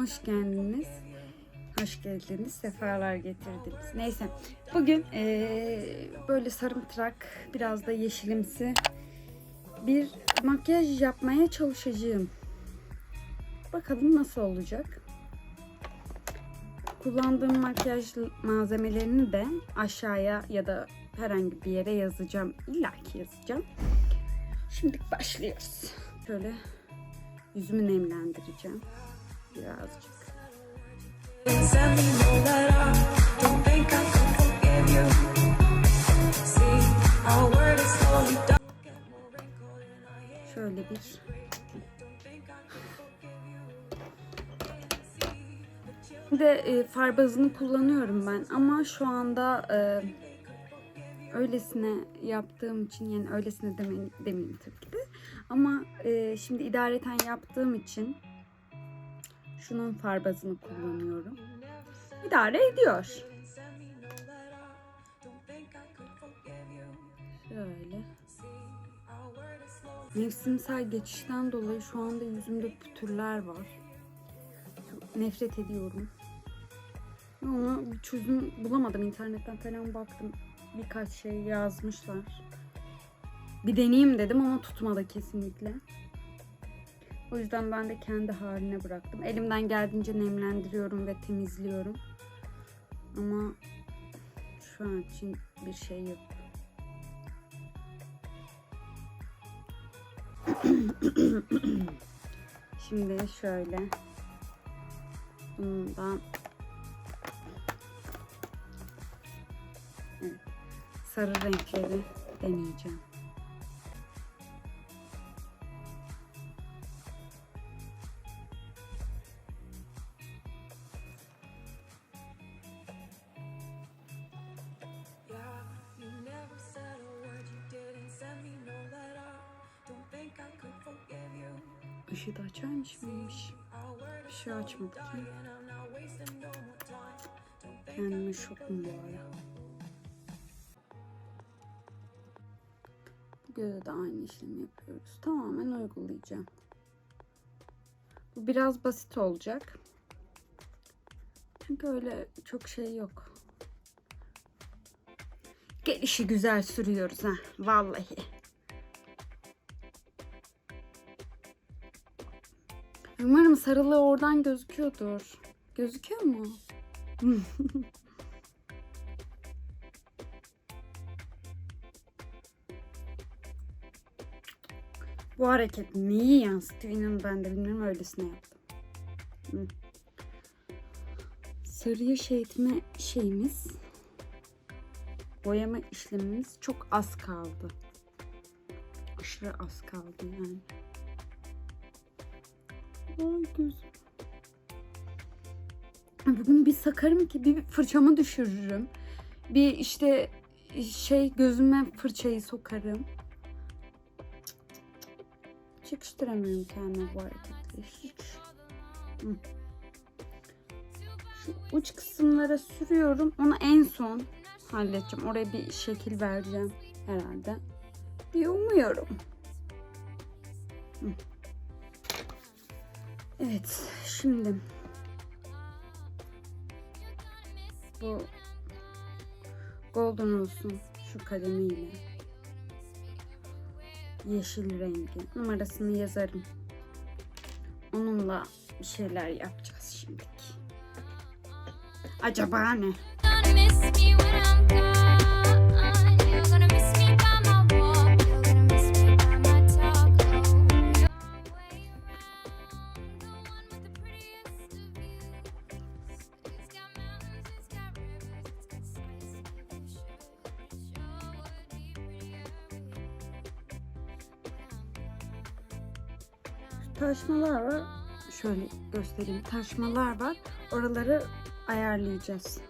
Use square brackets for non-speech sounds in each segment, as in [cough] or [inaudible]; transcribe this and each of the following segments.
Hoş geldiniz. Hoş geldiniz. Sefalar getirdiniz. Neyse. Bugün eee, böyle sarımtırak, biraz da yeşilimsi bir makyaj yapmaya çalışacağım. Bakalım nasıl olacak. Kullandığım makyaj malzemelerini de aşağıya ya da herhangi bir yere yazacağım. İlla ki yazacağım. Şimdi başlıyoruz. Şöyle yüzümü nemlendireceğim. Birazcık. Şöyle bir de e, far bazını kullanıyorum ben ama şu anda e, öylesine yaptığım için yani öylesine demeyeyim, demeyeyim tabii ki de ama e, şimdi idareten yaptığım için şunun far bazını kullanıyorum. İdare ediyor. Şöyle. Mevsimsel geçişten dolayı şu anda yüzümde pütürler var. Nefret ediyorum. Ama çözüm bulamadım. internetten falan baktım. Birkaç şey yazmışlar. Bir deneyeyim dedim ama tutmadı kesinlikle. O yüzden ben de kendi haline bıraktım. Elimden geldiğince nemlendiriyorum ve temizliyorum. Ama şu an için bir şey yok. [clears throat] Şimdi şöyle bundan sarı renkleri deneyeceğim. Işığı da açarmış mıymış? Bir şey. Don't think Kendime şokum bu ara. Göze de aynı işlemi yapıyoruz. Tamamen uygulayacağım. Bu biraz basit olacak. Çünkü öyle çok şey yok. Gelişi güzel sürüyoruz ha. Vallahi. Umarım sarılığı oradan gözüküyordur. Gözüküyor mu? [laughs] Bu hareket neyi yansıtıyor inanın ben de bilmiyorum öylesine yaptım. Hı. Sarıya şey etme şeyimiz boyama işlemimiz çok az kaldı. Aşırı az kaldı yani. Ay gözüm. Bugün bir sakarım ki bir fırçamı düşürürüm. Bir işte şey gözüme fırçayı sokarım. Çıkıştıramıyorum kendime bu hareketleri hiç. Şu uç kısımlara sürüyorum. Onu en son halledeceğim. Oraya bir şekil vereceğim herhalde. diye umuyorum. Hı. Evet, şimdi bu golden olsun şu kalemiyle yeşil rengi numarasını yazarım. Onunla bir şeyler yapacağız şimdilik. Acaba ne? Göstereyim. Taşmalar var. Oraları ayarlayacağız.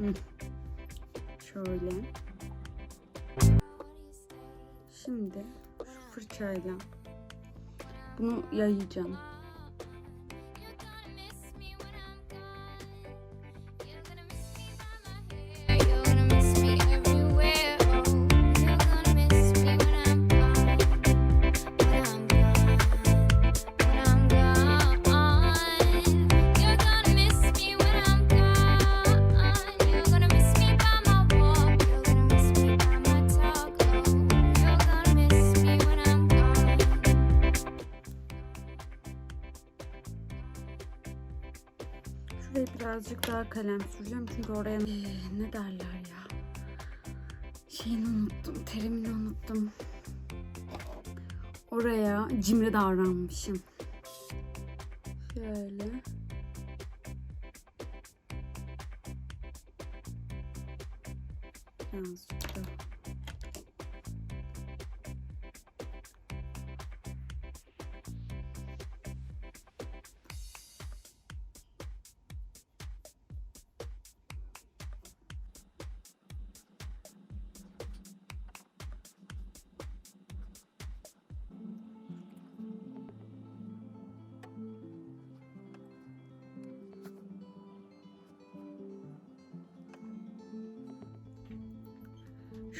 I'm Şöyle. Şimdi şu fırçayla bunu yayacağım. Şuraya birazcık daha kalem süreceğim çünkü oraya Ee, ne derler ya. Şeyini unuttum, terimini unuttum. Oraya cimri davranmışım. Şöyle.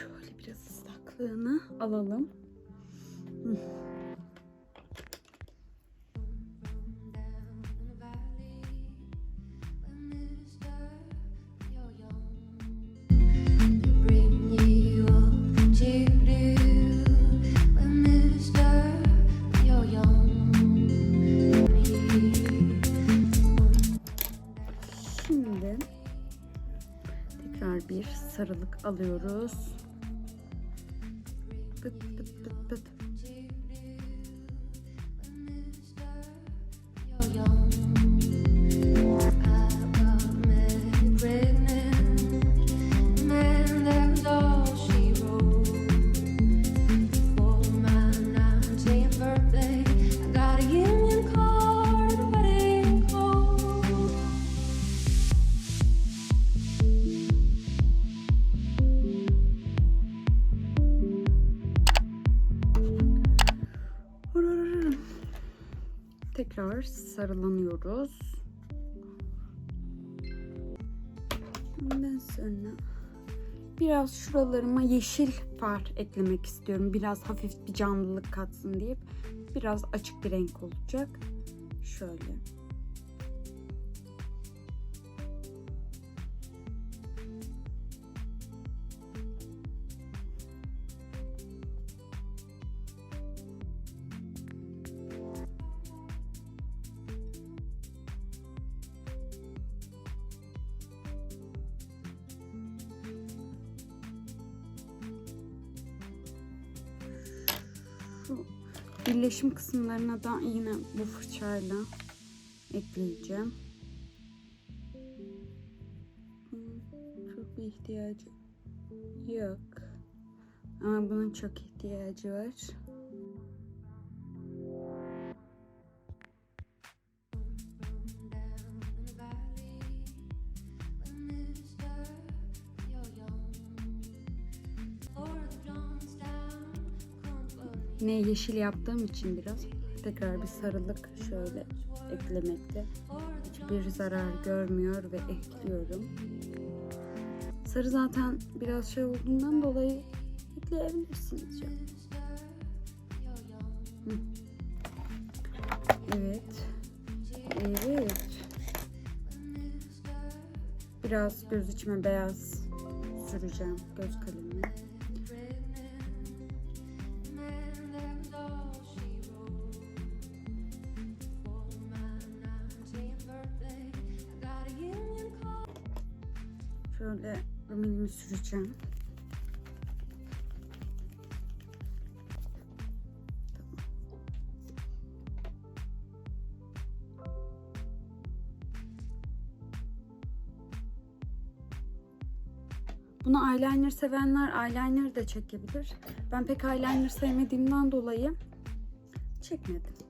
Şöyle biraz ıslaklığını alalım. Şimdi tekrar bir sarılık alıyoruz. Pıt pıt sarılanıyoruz. Ondan sonra biraz şuralarıma yeşil far eklemek istiyorum. Biraz hafif bir canlılık katsın diye. Biraz açık bir renk olacak. Şöyle. Birleşim kısımlarına da yine bu fırçayla ekleyeceğim. Hmm, Çok bir ihtiyacı yok. Ama bunun çok ihtiyacı var. Yine yeşil yaptığım için biraz tekrar bir sarılık şöyle eklemekte hiçbir zarar görmüyor ve ekliyorum. Sarı zaten biraz şey olduğundan dolayı ekleyebilirsiniz canım. Evet. Evet. Biraz göz içime beyaz süreceğim göz kalemini. Şöyle rumenimi süreceğim. Bunu eyeliner sevenler eyeliner de çekebilir. Ben pek eyeliner sevmediğimden dolayı çekmedim.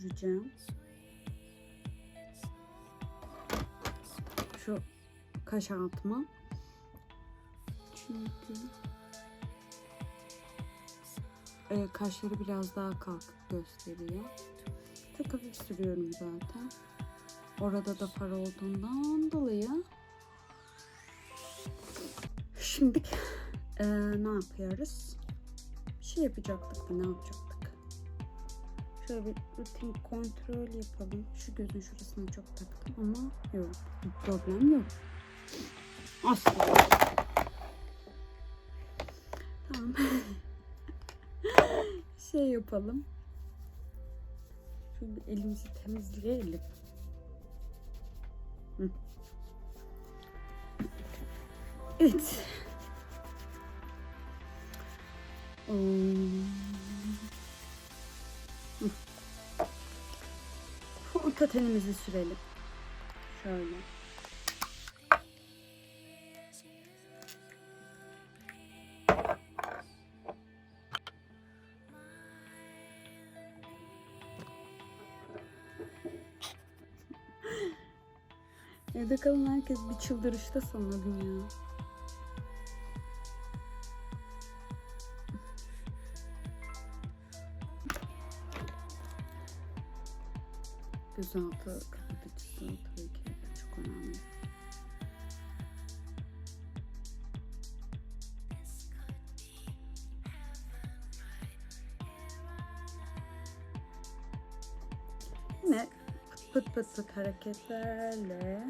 Süreceğim. Şu kaş altıma. Çünkü e, kaşları biraz daha kalkık gösteriyor. Çok hafif sürüyorum zaten. Orada da far olduğundan dolayı. Şimdi e, ne yapıyoruz? Bir şey yapacaktık da ne yapacaktık? Şöyle bir rutin kontrol yapalım. Şu gözün şurasına çok taktım ama yok. Bir problem yok. Asla. Tamam. [laughs] şey yapalım. Şöyle elimizi temizleyelim. Evet. [laughs] Hmm. Orta tenimizi sürelim. Şöyle. [laughs] Evde kalan herkes bir çıldırışta sanırım ya. Gözaltı kapatıcısı tabii ki çok önemli. Yine pıt pıt pıt hareketlerle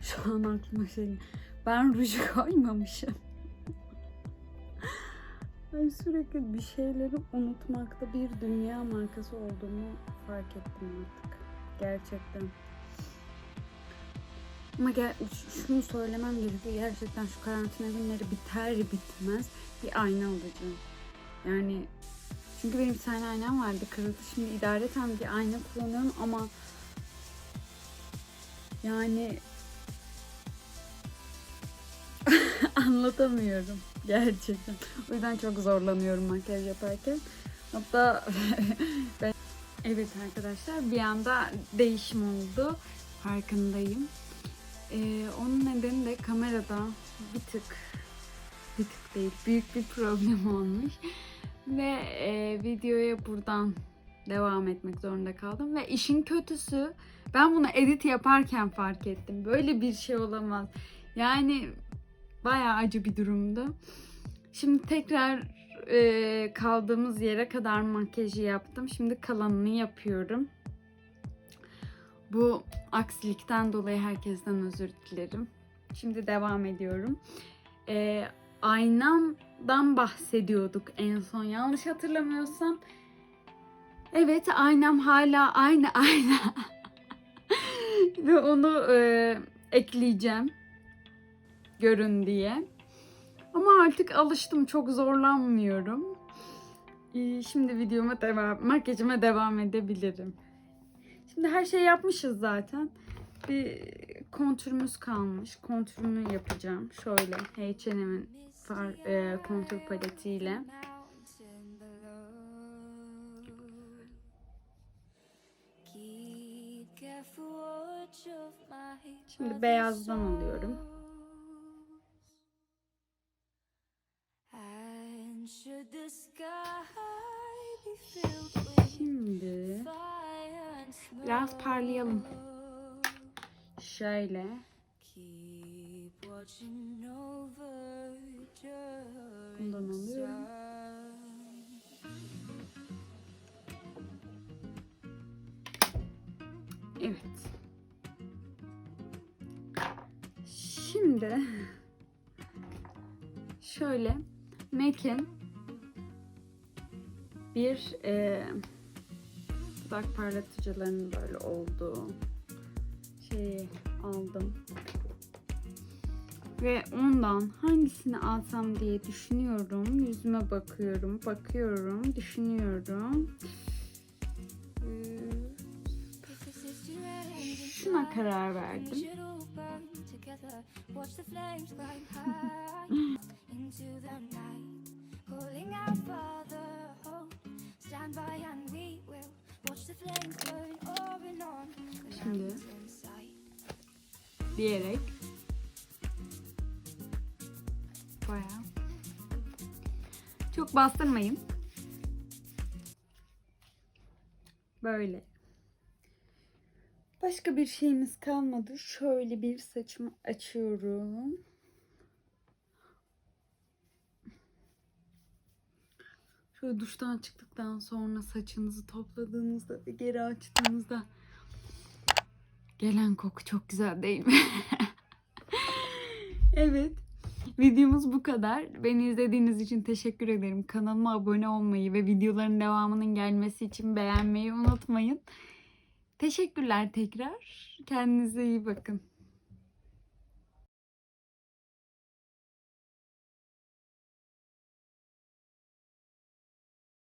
Şu an aklıma şey ben ruju [laughs] koymamışım. Ben sürekli bir şeyleri unutmakta bir dünya markası olduğumu fark ettim artık. Gerçekten. Ama gel, şunu söylemem gerekiyor. Gerçekten şu karantina günleri biter bitmez bir ayna alacağım. Yani çünkü benim bir tane aynam vardı kırıldı. Şimdi idareten bir ayna kullanıyorum ama yani [laughs] anlatamıyorum gerçekten. O yüzden çok zorlanıyorum makyaj yaparken. Hatta [laughs] ben evet arkadaşlar bir anda değişim oldu. Farkındayım. Ee, onun nedeni de kamerada bir tık bir tık değil büyük bir problem olmuş. Ve e, videoya buradan devam etmek zorunda kaldım. Ve işin kötüsü ben bunu edit yaparken fark ettim. Böyle bir şey olamaz. Yani bayağı acı bir durumdu. Şimdi tekrar e, kaldığımız yere kadar makyajı yaptım. Şimdi kalanını yapıyorum. Bu aksilikten dolayı herkesten özür dilerim. Şimdi devam ediyorum. E, aynamdan bahsediyorduk en son yanlış hatırlamıyorsam. Evet aynam hala aynı [laughs] ayna. Ve onu e, ekleyeceğim görün diye. Ama artık alıştım. Çok zorlanmıyorum. Ee, Şimdi videoma devam, makyajıma devam edebilirim. Şimdi her şey yapmışız zaten. Bir kontürümüz kalmış. Kontürünü yapacağım. Şöyle H&M'in e, kontür paletiyle. Şimdi beyazdan alıyorum. Şimdi biraz parlayalım. Şöyle. Bundan alıyorum. Evet. Şimdi [laughs] şöyle MAC'in bir e, dudak parlatıcılarının böyle olduğu şeyi aldım. Ve ondan hangisini alsam diye düşünüyorum. Yüzüme bakıyorum, bakıyorum, düşünüyorum. Şuna karar verdim. [laughs] Şimdi diyerek bayağı çok bastırmayın. Böyle. Başka bir şeyimiz kalmadı. Şöyle bir saçımı açıyorum. Şöyle duştan çıktıktan sonra saçınızı topladığınızda ve geri açtığınızda gelen koku çok güzel değil mi? [laughs] evet. Videomuz bu kadar. Beni izlediğiniz için teşekkür ederim. Kanalıma abone olmayı ve videoların devamının gelmesi için beğenmeyi unutmayın. Teşekkürler tekrar. Kendinize iyi bakın.